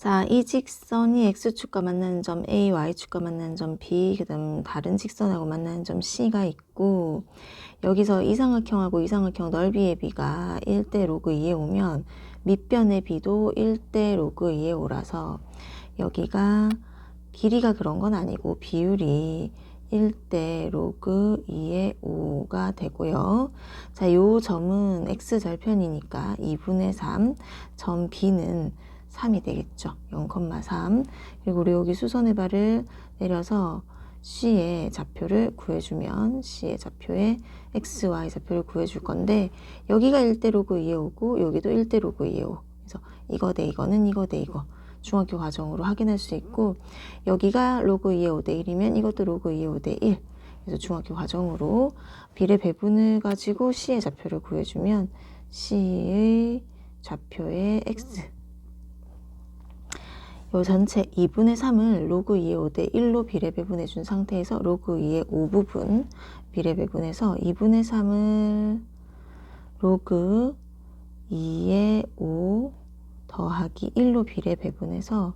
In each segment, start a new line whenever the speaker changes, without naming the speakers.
자, 이 직선이 x축과 만나는 점 A, y축과 만나는 점 B, 그 다음 다른 직선하고 만나는 점 C가 있고 여기서 이삼각형하고 이삼각형 넓이의 B가 1대 로그 2에 오면 밑변의 B도 1대 로그 2에 오라서 여기가 길이가 그런 건 아니고 비율이 1대 로그 2의 5가 되고요. 자, 요 점은 x절편이니까 2분의 3, 점 B는 3이 되겠죠. 0,3. 그리고 우리 여기 수선의 발을 내려서 C의 좌표를 구해주면 C의 좌표에 X, Y 좌표를 구해줄 건데 여기가 1대 로그 2에 오고 여기도 1대 로그 2에 오. 그래서 이거 대 이거는 이거 대 이거. 중학교 과정으로 확인할 수 있고 여기가 로그 2의 5대 1이면 이것도 로그 2의 5대 1. 그래서 중학교 과정으로 비례 배분을 가지고 C의 좌표를 구해주면 C의 좌표의 X 요 전체 2분의 3을 로그 2의 5대 1로 비례 배분해 준 상태에서 로그 2의 5부분 비례 배분해서 2분의 3을 로그 2의 5 더하기 1로 비례 배분해서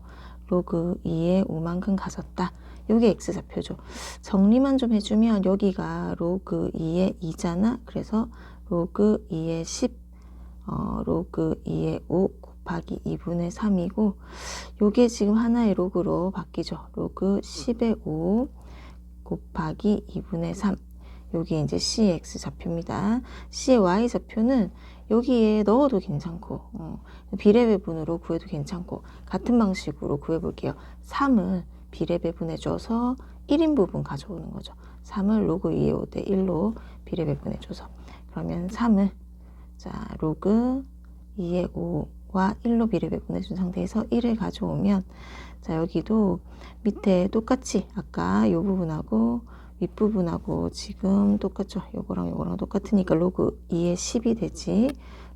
로그 2의 5만큼 가졌다. 요게 x좌표죠. 정리만 좀 해주면 여기가 로그 2의 2잖아. 그래서 로그 2의 10, 어, 로그 2의 5 곱하기 2분의 3이고 요게 지금 하나의 로그로 바뀌죠. 로그 10의 5 곱하기 2분의 3 요게 이제 CX 좌표입니다. C의 Y 좌표는 여기에 넣어도 괜찮고 어, 비례 배분으로 구해도 괜찮고 같은 방식으로 구해볼게요. 3을 비례 배분해줘서 1인 부분 가져오는 거죠. 3을 로그 2의 5대 1로 비례 배분해줘서 그러면 3을 자 로그 2의 5 와 1로 비례 배분해준 상태에서 1을 가져오면 자 여기도 밑에 똑같이 아까 이 부분하고 윗부분하고 지금 똑같죠. 요거랑 요거랑 똑같으니까 로그 2의 10이 되지.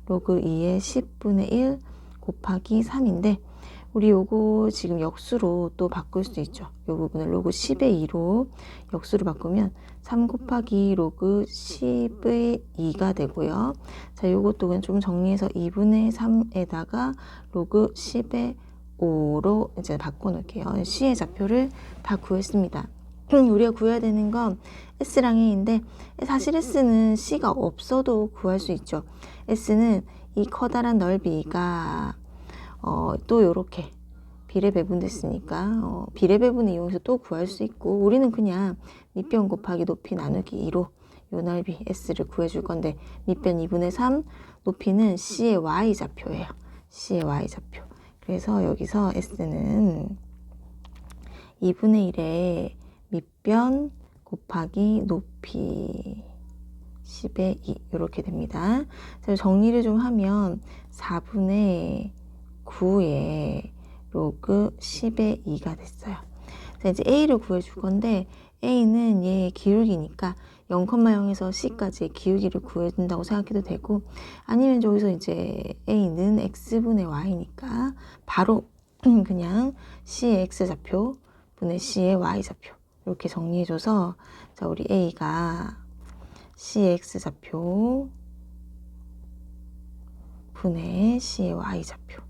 로그 2의 10분의 1 곱하기 3인데 우리 요거 지금 역수로 또 바꿀 수 있죠. 요 부분을 로그 10의 2로 역수로 바꾸면 3 곱하기 로그 10의 2가 되고요. 자, 요것도 그냥 좀 정리해서 2분의 3에다가 로그 10의 5로 이제 바꿔놓을게요. C의 좌표를 다 구했습니다. 우리가 구해야 되는 건 S랑 A인데 사실 S는 C가 없어도 구할 수 있죠. S는 이 커다란 넓이가 어, 또 이렇게 비례 배분됐으니까 어, 비례 배분을 이용해서 또 구할 수 있고 우리는 그냥 밑변 곱하기 높이 나누기 2로 요 넓이 S를 구해줄 건데 밑변 2분의 3 높이는 C의 Y 좌표예요. C의 Y 좌표. 그래서 여기서 S는 2분의 1에 밑변 곱하기 높이 10의 2 이렇게 됩니다. 정리를 좀 하면 4분의 9에 로그 10의 2가 됐어요. 자, 이제 A를 구해줄 건데 A는 얘의 기울기니까 0,0에서 C까지의 기울기를 구해준다고 생각해도 되고 아니면 저기서 이제 A는 X분의 Y니까 바로 그냥 C의 X좌표 분의 C의 Y좌표 이렇게 정리해줘서 자 우리 A가 CX 좌표 분의 C의 Y좌표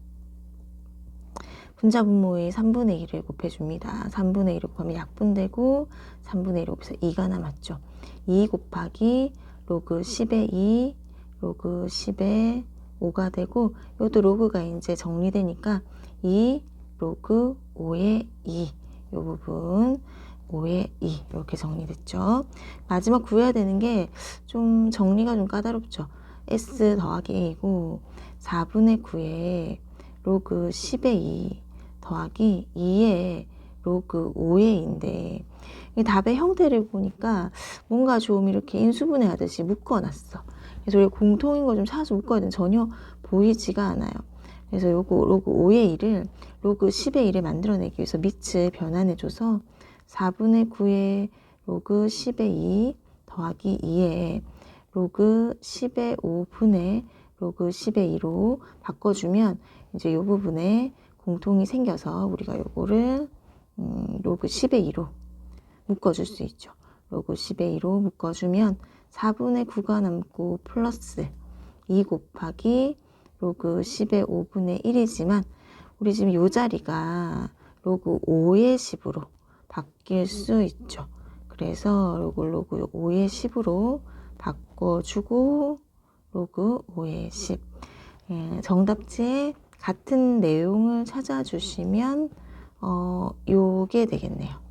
분자 분모의 3분의 1을 곱해줍니다. 3분의 1을 곱하면 약분되고 3분의 1을 곱해서 2가 남았죠. 2 곱하기 로그 10의 2 로그 10의 5가 되고 이것도 로그가 이제 정리되니까 2 로그 5의 2 이 부분 5의 2 이렇게 정리됐죠. 마지막 구해야 되는 게 좀 정리가 좀 까다롭죠. S 더하기 A이고 4분의 9에 로그 10의 2 더하기 2의 로그 5의 2인데 이 답의 형태를 보니까 뭔가 좀 이렇게 인수분해 하듯이 묶어놨어. 그래서 우리 공통인 거좀 찾아서 묶어야 되는 전혀 보이지가 않아요. 그래서 요거 로그 5의 1을 로그 10의 1에 만들어내기 위해서 밑을 변환해줘서 4분의 9의 로그 10의 2 더하기 2의 로그 10의 5분의 로그 10의 2로 바꿔주면 이제 이 부분에 공통이 생겨서 우리가 요거를 음, 로그 10의 2로 묶어줄 수 있죠. 로그 10의 2로 묶어주면 4분의 9가 남고 플러스 2 곱하기 로그 10의 5분의 1이지만 우리 지금 요 자리가 로그 5의 10으로 바뀔 수 있죠. 그래서 요걸 로그 5의 10으로 바꿔주고 로그 5의 10 예, 정답지 같은 내용을 찾아주시면 어, 요게 되겠네요.